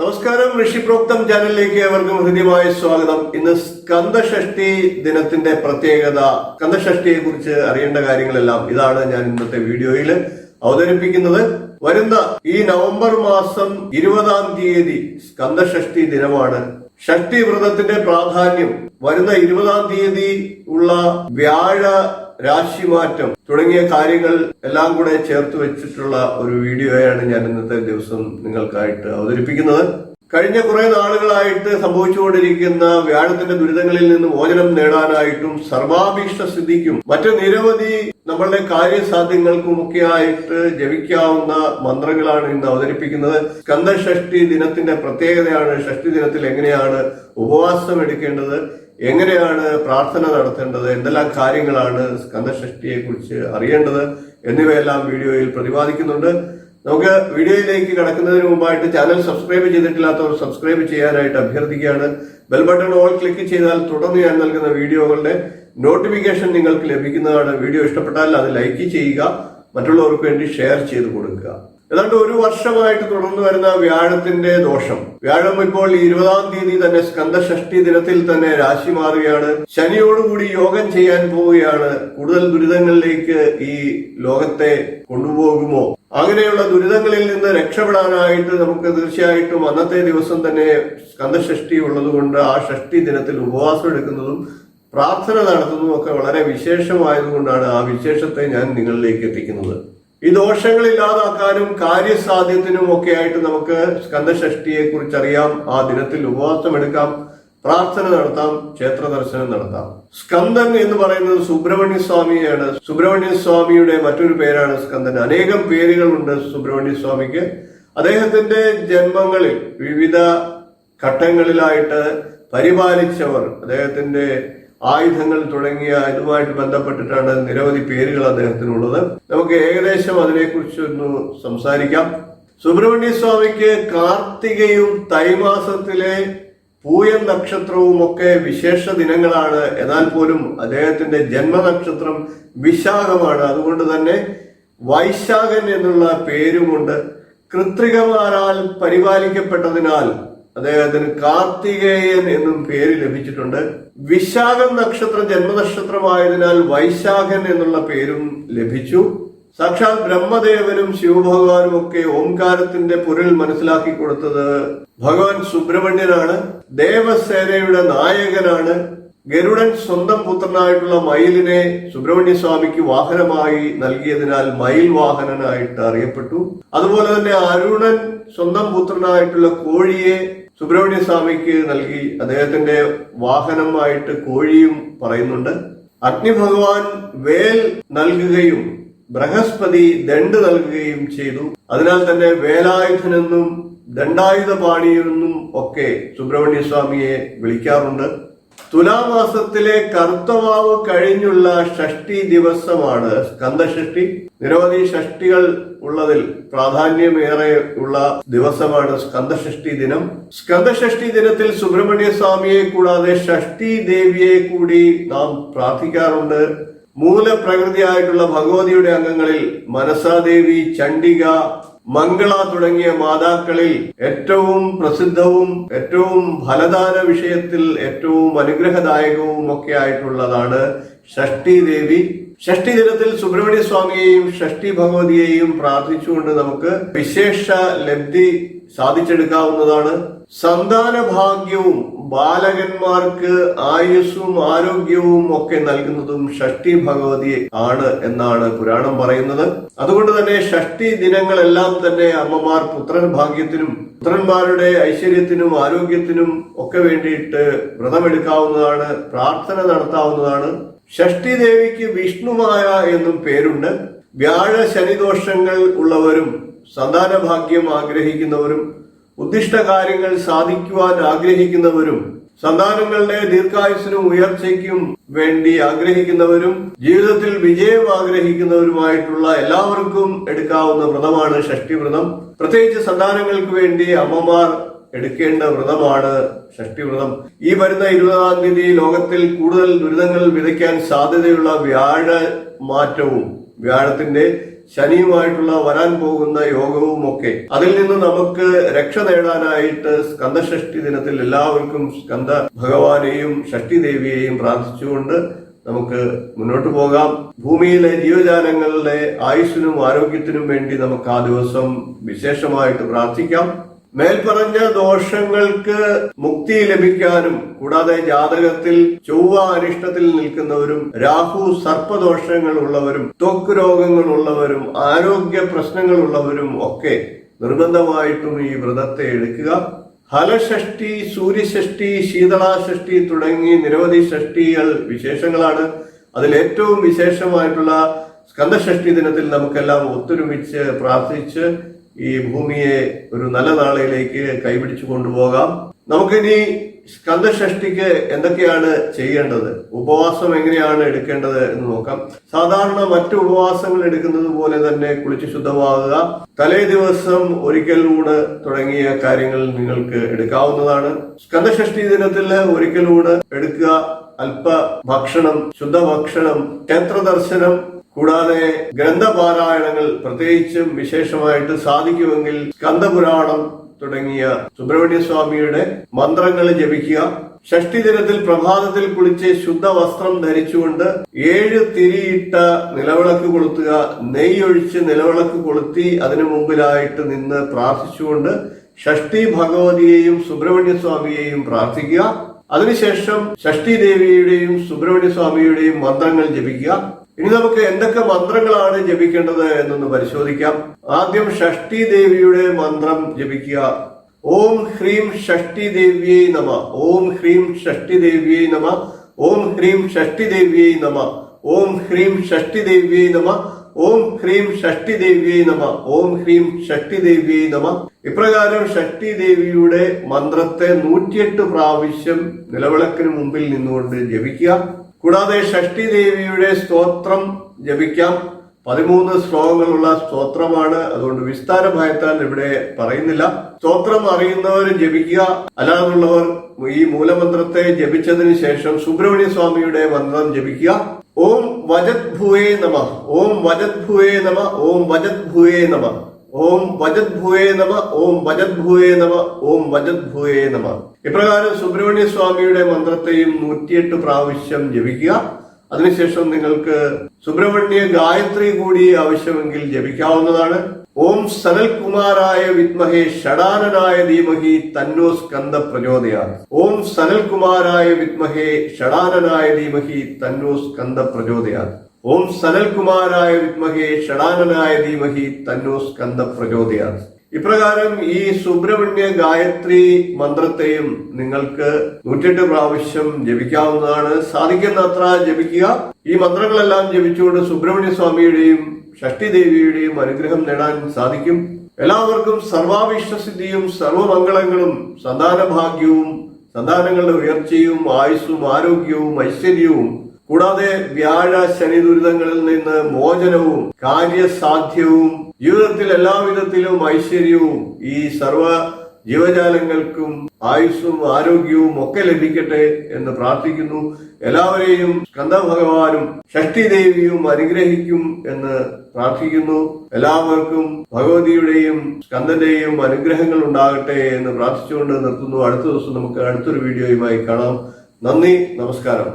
നമസ്കാരം. ഋഷിപ്രോക്തം ചാനലിലേക്ക് ഏവർക്കും ഹൃദ്യമായ സ്വാഗതം. ഇന്ന് സ്കന്ദഷഷ്ടി ദിനത്തിന്റെ പ്രത്യേകത സ്കന്ദഷഷ്ടിയെ കുറിച്ച് അറിയേണ്ട കാര്യങ്ങളെല്ലാം ഇതാണ് ഞാൻ ഇന്നത്തെ വീഡിയോയിൽ അവതരിപ്പിക്കുന്നത്. വരുന്ന ഈ നവംബർ മാസം ഇരുപതാം തീയതി സ്കന്ദഷഷ്ടി ദിനമാണ്. ഷഷ്ടി വ്രതത്തിന്റെ പ്രാധാന്യം വരുന്ന ഇരുപതാം തീയതി ഉള്ള വ്യാഴ രാശിമാറ്റം തുടങ്ങിയ കാര്യങ്ങൾ എല്ലാം കൂടെ ചേർത്ത് വെച്ചിട്ടുള്ള ഒരു വീഡിയോയാണ് ഞാൻ ഇന്നത്തെ ദിവസം നിങ്ങൾക്കായിട്ട് അവതരിപ്പിക്കുന്നത്. കഴിഞ്ഞ കുറെ നാളുകളായിട്ട് സംഭവിച്ചുകൊണ്ടിരിക്കുന്ന വ്യാഴത്തിന്റെ ദുരിതങ്ങളിൽ നിന്ന് മോചനം നേടാനായിട്ടും സർവാഭീഷ്ട സ്ഥിതിക്കും മറ്റു നിരവധി നമ്മളുടെ കാര്യസാധ്യങ്ങൾക്കുമൊക്കെയായിട്ട് ജപിക്കാവുന്ന മന്ത്രങ്ങളാണ് ഇന്ന് അവതരിപ്പിക്കുന്നത്. സ്കന്ദഷഷ്ടി ദിനത്തിന്റെ പ്രത്യേകതയാണ് ഷഷ്ടി ദിനത്തിൽ എങ്ങനെയാണ് ഉപവാസം എടുക്കേണ്ടത് എങ്ങനെയാണ് പ്രാർത്ഥന നടത്തേണ്ടത്? എന്തെല്ലാം കാര്യങ്ങളാണ് സ്കന്ദഷഷ്ടിയെ കുറിച്ച് അറിയേണ്ടത്? എന്നിവയെല്ലാം വീഡിയോയിൽ പ്രതിപാദിക്കുന്നുണ്ട്. നമുക്ക് വീഡിയോയിലേക്ക് കടക്കുന്നതിന് മുമ്പായിട്ട് ചാനൽ സബ്സ്ക്രൈബ് ചെയ്തിട്ടില്ലാത്തവർ സബ്സ്ക്രൈബ് ചെയ്യാനായിട്ട് അഭ്യർത്ഥിക്കുകയാണ്. ബെൽ ബട്ടൺ ഓൾ ക്ലിക്ക് ചെയ്താൽ തുടർന്ന് ഞാൻ നൽകുന്ന വീഡിയോകളുടെ നോട്ടിഫിക്കേഷൻ നിങ്ങൾക്ക് ലഭിക്കുന്നതാണ്. വീഡിയോ ഇഷ്ടപ്പെട്ടാൽ അത് ലൈക്ക് ചെയ്യുക. മറ്റുള്ളവർക്ക് വേണ്ടി ഷെയർ ചെയ്ത് കൊടുക്കുക. ഏതാണ്ട് ഒരു വർഷമായിട്ട് തുടർന്നു വരുന്ന വ്യാഴത്തിന്റെ ദോഷം. വ്യാഴം ഇപ്പോൾ ഇരുപതാം തീയതി തന്നെ സ്കന്ധഷ്ടി ദിനത്തിൽ തന്നെ രാശി മാറുകയാണ്. ശനിയോടുകൂടി യോഗം ചെയ്യാൻ പോവുകയാണ്. കൂടുതൽ ദുരിതങ്ങളിലേക്ക് ഈ ലോകത്തെ കൊണ്ടുപോകുമോ? അങ്ങനെയുള്ള ദുരിതങ്ങളിൽ നിന്ന് രക്ഷപ്പെടാനായിട്ട് നമുക്ക് തീർച്ചയായിട്ടും അന്നത്തെ ദിവസം തന്നെ സ്കന്ധഷ്ടി ഉള്ളതുകൊണ്ട് ആ ഷഷ്ടി ദിനത്തിൽ ഉപവാസം എടുക്കുന്നതും പ്രാർത്ഥന നടത്തുന്നതും ഒക്കെ വളരെ വിശേഷമായതുകൊണ്ടാണ് ആ വിശേഷത്തെ ഞാൻ നിങ്ങളിലേക്ക് എത്തിക്കുന്നത്. ഈ ദോഷങ്ങൾ ഇല്ലാതാക്കാനും കാര്യസാധ്യത്തിനും ഒക്കെ ആയിട്ട് നമുക്ക് സ്കന്ദഷഷ്ടിയെ കുറിച്ച് അറിയാം ആ ദിനത്തിൽ ഉപവാസം എടുക്കാം പ്രാർത്ഥന നടത്താം. ക്ഷേത്ര ദർശനം നടത്താം. സ്കന്ദൻ എന്ന് പറയുന്നത് സുബ്രഹ്മണ്യ സ്വാമിയാണ് സുബ്രഹ്മണ്യ സ്വാമിയുടെ മറ്റൊരു പേരാണ് സ്കന്ദൻ അനേകം പേരുകളുണ്ട് സുബ്രഹ്മണ്യ സ്വാമിക്ക് അദ്ദേഹത്തിന്റെ ജന്മങ്ങളിൽ വിവിധ ഘട്ടങ്ങളിലായിട്ട് പരിപാലിച്ചവർ അദ്ദേഹത്തിന്റെ ആയുധങ്ങൾ തുടങ്ങിയ ഇതുമായിട്ട് ബന്ധപ്പെട്ടിട്ടാണ് നിരവധി പേരുകൾ അദ്ദേഹത്തിനുള്ളത്. നമുക്ക് ഏകദേശം അതിനെക്കുറിച്ച് ഒന്ന് സംസാരിക്കാം. സുബ്രഹ്മണ്യ സ്വാമിക്ക് കാർത്തികയും തൈമാസത്തിലെ പൂയം നക്ഷത്രവും ഒക്കെ വിശേഷ ദിനങ്ങളാണ്. എന്നാൽ പോലും അദ്ദേഹത്തിന്റെ ജന്മനക്ഷത്രം വിശാഖമാണ്. അതുകൊണ്ട് തന്നെ വൈശാഖൻ എന്നുള്ള പേരുമുണ്ട് കൃത്രികമാരാൽ പരിപാലിക്കപ്പെട്ടതിനാൽ അദ്ദേഹത്തിന് കാർത്തികേയൻ എന്നും പേര് ലഭിച്ചിട്ടുണ്ട്. വിശാഖം നക്ഷത്രം ജന്മനക്ഷത്രമായതിനാൽ വൈശാഖൻ എന്നുള്ള പേരും ലഭിച്ചു. സാക്ഷാൽ ബ്രഹ്മദേവനും ശിവഭഗവാനും ഒക്കെ ഓംകാരത്തിന്റെ പൊരുൾ മനസ്സിലാക്കി കൊടുത്തത് ഭഗവാൻ സുബ്രഹ്മണ്യനാണ്. ദേവസേനയുടെ നായകനാണ്. ഗരുഡൻ സ്വന്തം പുത്രനായിട്ടുള്ള മയിലിനെ സുബ്രഹ്മണ്യ സ്വാമിക്ക് വാഹനമായി നൽകിയതിനാൽ മയിൽ വാഹനനായിട്ട് അറിയപ്പെട്ടു. അതുപോലെ തന്നെ അരുണൻ സ്വന്തം പുത്രനായിട്ടുള്ള കോഴിയെ സുബ്രഹ്മണ്യ സ്വാമിക്ക് നൽകി അദ്ദേഹത്തിന്റെ വാഹനമായിട്ട് കോഴിയും പറയുന്നുണ്ട്. അഗ്നി ഭഗവാൻ വേൽ നൽകുകയും ബൃഹസ്പതി ദണ്ട് നൽകുകയും ചെയ്തു. അതിനാൽ തന്നെ വേലായുധനെന്നും ദണ്ഡായുധപാണിയെന്നും ഒക്കെ സുബ്രഹ്മണ്യ സ്വാമിയെ വിളിക്കാറുണ്ട്. തുലാമാസത്തിലെ കറുത്തമാവ് കഴിഞ്ഞുള്ള ഷഷ്ടി ദിവസമാണ് സ്കന്ദഷഷ്ടി. നിരവധി ഷഷ്ടികൾ ഉള്ളതിൽ പ്രാധാന്യമേറെ ഉള്ള ദിവസമാണ് സ്കന്ദഷഷ്ടി ദിനം. സ്കന്ദഷഷ്ടി ദിനത്തിൽ സുബ്രഹ്മണ്യ സ്വാമിയെ കൂടാതെ ഷഷ്ടി ദേവിയെ കൂടി നാം പ്രാർത്ഥിക്കാറുണ്ട്. മൂലപ്രകൃതിയായിട്ടുള്ള ഭഗവതിയുടെ അംഗങ്ങളിൽ മനസാദേവി ചണ്ഡിക മംഗള തുടങ്ങിയ മാതാക്കളിൽ ഏറ്റവും പ്രസിദ്ധവും ഏറ്റവും ഫലദാന വിഷയത്തിൽ ഏറ്റവും അനുഗ്രഹദായകവും ഒക്കെ ആയിട്ടുള്ളതാണ് ഷഷ്ടി ദേവി. ഷഷ്ടി ദിനത്തിൽ സുബ്രഹ്മണ്യ സ്വാമിയെയും ഷഷ്ടി ഭഗവതിയെയും പ്രാർത്ഥിച്ചുകൊണ്ട് നമുക്ക് വിശേഷ ലബ്ധി സാധിച്ചെടുക്കാവുന്നതാണ്. സന്താന ഭാഗ്യവും ബാലകന്മാർക്ക് ആയുസ്സും ആരോഗ്യവും ഒക്കെ നൽകുന്നതും ഷഷ്ടി ഭഗവതി ആണ് എന്നാണ് പുരാണം പറയുന്നത്. അതുകൊണ്ട് തന്നെ ഷഷ്ടി ദിനങ്ങളെല്ലാം തന്നെ അമ്മമാർ പുത്രൻ ഭാഗ്യത്തിനും പുത്രന്മാരുടെ ഐശ്വര്യത്തിനും ആരോഗ്യത്തിനും ഒക്കെ വേണ്ടിയിട്ട് വ്രതമെടുക്കാവുന്നതാണ് പ്രാർത്ഥന നടത്താവുന്നതാണ്. ഷഷ്ടി ദേവിക്ക് വിഷ്ണുമായ എന്നും പേരുണ്ട്. വ്യാഴ ശനിദോഷങ്ങൾ ഉള്ളവരും സന്താന ഭാഗ്യം ആഗ്രഹിക്കുന്നവരും ഉദ്ദിഷ്ട കാര്യങ്ങൾ സാധിക്കുവാൻ ആഗ്രഹിക്കുന്നവരും സന്താനങ്ങളുടെ ദീർഘായുസിനും ഉയർച്ചയ്ക്കും വേണ്ടി ആഗ്രഹിക്കുന്നവരും ജീവിതത്തിൽ വിജയം ആഗ്രഹിക്കുന്നവരുമായിട്ടുള്ള എല്ലാവർക്കും എടുക്കാവുന്ന വ്രതമാണ് ഷഷ്ടി വ്രതം. പ്രത്യേകിച്ച് സന്താനങ്ങൾക്ക് വേണ്ടി അമ്മമാർ എടുക്കേണ്ട വ്രതമാണ് ഷഷ്ടിവ്രതം ഈ വരുന്ന ഇരുപതാം തീയതി ലോകത്തിൽ കൂടുതൽ ദുരിതങ്ങൾ വിതയ്ക്കാൻ സാധ്യതയുള്ള വ്യാഴ മാറ്റവും വ്യാഴത്തിന്റെ ശനിയുമായിട്ടുള്ള വരാൻ പോകുന്ന യോഗവും ഒക്കെ അതിൽ നിന്ന് നമുക്ക് രക്ഷ നേടാനായിട്ട് സ്കന്ദഷഷ്ടി ദിനത്തിൽ എല്ലാവർക്കും സ്കന്ദ ഭഗവാനെയും ഷഷ്ടി ദേവിയെയും പ്രാർത്ഥിച്ചുകൊണ്ട് നമുക്ക് മുന്നോട്ട് പോകാം. ഭൂമിയിലെ ജീവജാലങ്ങളുടെ ആയുസ്സിനും ആരോഗ്യത്തിനും വേണ്ടി നമുക്ക് ആ ദിവസം വിശേഷമായിട്ട് പ്രാർത്ഥിക്കാം. മേൽപ്പറഞ്ഞ ദോഷങ്ങൾക്ക് മുക്തി ലഭിക്കാനും കൂടാതെ ജാതകത്തിൽ ചൊവ്വ അനിഷ്ടത്തിൽ നിൽക്കുന്നവരും രാഹു സർപ്പദോഷങ്ങൾ ഉള്ളവരും ത്വക്ക് രോഗങ്ങൾ ഉള്ളവരും ആരോഗ്യ പ്രശ്നങ്ങൾ ഉള്ളവരും ഒക്കെ നിർബന്ധമായിട്ടും ഈ വ്രതത്തെ എടുക്കുക. ഫലഷഷ്ടി സൂര്യഷഷ്ടി ശീതളാഷഷ്ടി തുടങ്ങി നിരവധി ഷഷ്ടികൾ വിശേഷങ്ങളാണ്. അതിൽ ഏറ്റവും വിശേഷമായിട്ടുള്ള സ്കന്ദഷഷ്ടി ദിനത്തിൽ നമുക്കെല്ലാം ഒത്തൊരുമിച്ച് പ്രാർത്ഥിച്ച് ഈ ഭൂമിയെ ഒരു നല്ല നാളയിലേക്ക് കൈപിടിച്ചു കൊണ്ടുപോകാം. നമുക്കിനി സ്കന്ധഷ്ടിക്ക് എന്തൊക്കെയാണ് ചെയ്യേണ്ടത്? ഉപവാസം എങ്ങനെയാണ് എടുക്കേണ്ടത് എന്ന് നോക്കാം. സാധാരണ മറ്റു ഉപവാസങ്ങൾ എടുക്കുന്നത് പോലെ തന്നെ കുളിച്ച് ശുദ്ധമാകുക. തലേ ദിവസം ഒരിക്കൽ കൂട് തുടങ്ങിയ കാര്യങ്ങൾ നിങ്ങൾക്ക് എടുക്കാവുന്നതാണ്. സ്കന്ധഷ്ടി ദിനത്തിൽ ഒരിക്കൽ കൂട് എടുക്കുക. അല്പ ഭക്ഷണം ശുദ്ധഭക്ഷണം ക്ഷേത്ര ദർശനം കൂടാതെ ഗ്രന്ഥപാരായണങ്ങൾ പ്രത്യേകിച്ചും വിശേഷമായിട്ട് സാധിക്കുമെങ്കിൽ സ്കന്ധപുരാണം തുടങ്ങിയ സുബ്രഹ്മണ്യ സ്വാമിയുടെ മന്ത്രങ്ങൾ ജപിക്കുക. ഷഷ്ടി ദിനത്തിൽ പ്രഭാതത്തിൽ കുളിച്ച് ശുദ്ധ വസ്ത്രം ധരിച്ചുകൊണ്ട് ഏഴ് തിരിയിട്ട നിലവിളക്ക് കൊളുത്തുക. നെയ്യൊഴിച്ച് നിലവിളക്ക് കൊളുത്തി അതിനു മുമ്പിലായിട്ട് നിന്ന് പ്രാർത്ഥിച്ചുകൊണ്ട് ഷഷ്ടി ഭഗവതിയെയും സുബ്രഹ്മണ്യ സ്വാമിയെയും പ്രാർത്ഥിക്കുക. അതിനുശേഷം ഷഷ്ടി ദേവിയുടെയും സുബ്രഹ്മണ്യ സ്വാമിയുടെയും മന്ത്രങ്ങൾ ജപിക്കുക. ഇനി നമുക്ക് എന്തൊക്കെ മന്ത്രങ്ങളാണ് ജപിക്കേണ്ടത് എന്നൊന്ന് പരിശോധിക്കാം. ആദ്യം ഷഷ്ടി ദേവിയുടെ മന്ത്രം ജപിക്കുക. ഓം ഹ്രീം ഷഷ്ടി ദേവിയെ നമ. ഓം ഹ്രീം ഷഷ്ടി ദേവിയെ നമ. ഓം ഹ്രീം ഷഷ്ടി ദേവിയെ നമ. ഓം ഹ്രീം ഷഷ്ടി ദേവിയെ നമ. ഓം ഹ്രീം ഷഷ്ടി ദേവിയെ നമ. ഓം ഹ്രീം ഷഷ്ടി ദേവിയെ നമ. ഇപ്രകാരം ഷഷ്ടി ദേവിയുടെ മന്ത്രത്തെ നൂറ്റിയെട്ട് പ്രാവശ്യം നിലവിളക്കിന് മുമ്പിൽ നിന്നുകൊണ്ട് ജപിക്കുക. കൂടാതെ ഷഷ്ടി ദേവിയുടെ സ്തോത്രം ജപിക്കാം. പതിമൂന്ന് ശ്ലോകങ്ങളുള്ള സ്തോത്രമാണ്. അതുകൊണ്ട് വിസ്താര ഇവിടെ പറയുന്നില്ല. സ്തോത്രം അറിയുന്നവർ ജപിക്കുക. അല്ലാതുള്ളവർ ഈ മൂലമന്ത്രത്തെ ജപിച്ചതിന് ശേഷം സുബ്രഹ്മണ്യ സ്വാമിയുടെ മന്ത്രം ജപിക്കുക. ഓം വജത് ഭൂയേ നമ. ഓം വജത് ഭൂയേ നമ. ഓം വജത് ഭൂയേ നമ. ഓം വജത് ഭൂയേ നമ ഓം വജത് ഭൂയേ നമ ഓം വജത് ഭൂയേ നമ. ഇപ്രകാരം സുബ്രഹ്മണ്യ സ്വാമിയുടെ മന്ത്രത്തെയും നൂറ്റിയെട്ട് പ്രാവശ്യം ജപിക്കുക. അതിനുശേഷം നിങ്ങൾക്ക് സുബ്രഹ്മണ്യ ഗായത്രി കൂടി ആവശ്യമെങ്കിൽ ജപിക്കാവുന്നതാണ്. ഓം സനൽകുമാരായ വിദ്മഹേ ഷടാനനായ ധീമഹി തന്നോ സ്കന്ദ പ്രചോദയാത്. ഓം സനൽകുമാരായ വിദ്മഹേ ഷടാനനായ ധീമഹി തന്നോ സ്കന്ദ പ്രചോദയാ ഓം സനൽകുമാരായ വിത്മഹേ ഷടാനനായ ധീമഹി തന്നോ സ്കന്ദ പ്രചോദയ ഇപ്രകാരം ഈ സുബ്രഹ്മണ്യ ഗായത്രി മന്ത്രത്തെയും നിങ്ങൾക്ക് നൂറ്റെട്ട് പ്രാവശ്യം ജപിക്കാവുന്നതാണ്. സാധിക്കുന്നത്ര ജപിക്കുക. ഈ മന്ത്രങ്ങളെല്ലാം ജപിച്ചുകൊണ്ട് സുബ്രഹ്മണ്യ സ്വാമിയുടെയും ഷഷ്ടി ദേവിയുടെയും അനുഗ്രഹം നേടാൻ സാധിക്കും. എല്ലാവർക്കും സർവാവിശ്വസിദ്ധിയും സർവമംഗളങ്ങളും സന്താനഭാഗ്യവും സന്താനങ്ങളുടെ ഉയർച്ചയും ആയുസ്സും ആരോഗ്യവും ഐശ്വര്യവും കൂടാതെ വ്യാഴ ശനി ദുരിതങ്ങളിൽ നിന്ന് മോചനവും കാര്യസാധ്യവും ജീവിതത്തിൽ എല്ലാവിധത്തിലും ഐശ്വര്യവും ഈ സർവ ജീവജാലങ്ങൾക്കും ആയുസ്സും ആരോഗ്യവും ഒക്കെ ലഭിക്കട്ടെ എന്ന് പ്രാർത്ഥിക്കുന്നു. എല്ലാവരെയും സ്കന്ദ ഭഗവാനും ഷഷ്ടി ദേവിയും അനുഗ്രഹിക്കും എന്ന് പ്രാർത്ഥിക്കുന്നു. എല്ലാവർക്കും ഭഗവതിയുടെയും സ്കന്ദന്റെയും അനുഗ്രഹങ്ങൾ ഉണ്ടാകട്ടെ എന്ന് പ്രാർത്ഥിച്ചുകൊണ്ട് നിർത്തുന്നു. അടുത്ത ദിവസം നമുക്ക് അടുത്തൊരു വീഡിയോയുമായി കാണാം. നന്ദി നമസ്കാരം.